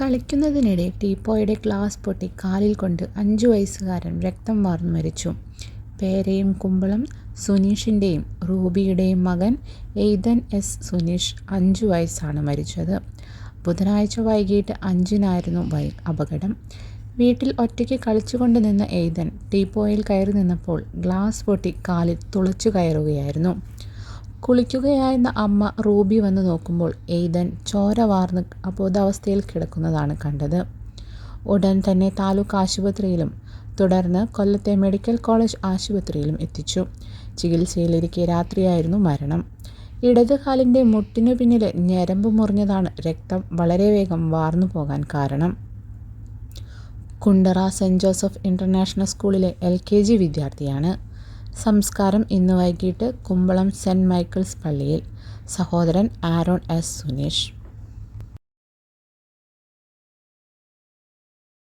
കളിക്കുന്നതിനിടെ ടീപ്പോയുടെ glass പൊട്ടി കാലിൽ കൊണ്ട് അഞ്ചു വയസ്സുകാരൻ രക്തം വാർന്നു മരിച്ചു. പേരയും കുമ്പളം സുനീഷിന്റെയും റൂബിയുടെയും മകൻ എയ്തൻ എസ് സുനീഷ് അഞ്ചു വയസ്സാണ് മരിച്ചത്. ബുധനാഴ്ച വൈകിട്ട് അഞ്ചിനായിരുന്നു വൈ അപകടം. വീട്ടിൽ ഒറ്റയ്ക്ക് കളിച്ചുകൊണ്ട് നിന്ന എയ്തൻ ടീപ്പോയിൽ കയറി നിന്നപ്പോൾ ഗ്ലാസ് പൊട്ടി കാലിൽ തുളച്ചു കയറുകയായിരുന്നു. കുളിക്കുകയായിരുന്ന അമ്മ റൂബി വന്ന് നോക്കുമ്പോൾ എയ്തൻ ചോര വാർന്ന് അബോധാവസ്ഥയിൽ കിടക്കുന്നതാണ് കണ്ടത്. ഉടൻ തന്നെ താലൂക്ക് ആശുപത്രിയിലും തുടർന്ന് കൊല്ലത്തെ മെഡിക്കൽ കോളേജ് ആശുപത്രിയിലും എത്തിച്ചു. ചികിത്സയിലിരിക്കെ രാത്രിയായിരുന്നു മരണം. ഇടത് കാലിന്റെ മുട്ടിനു പിന്നിലെ ഞരമ്പ് മുറിഞ്ഞതാണ് രക്തം വളരെ വേഗം വാർന്നു പോകാൻ കാരണം. കുണ്ടറ സെന്റ് ജോസഫ് ഇന്റർനാഷണൽ സ്കൂളിലെ എൽ. കെ. ജി. വിദ്യാർത്ഥിയാണ്. സംസ്കാരം ഇന്ന് വൈകിട്ട് കുമ്പളം സെന്റ് മൈക്കിൾസ് പള്ളിയിൽ. സഹോദരൻ ആരോൺ എസ് സുനീഷ്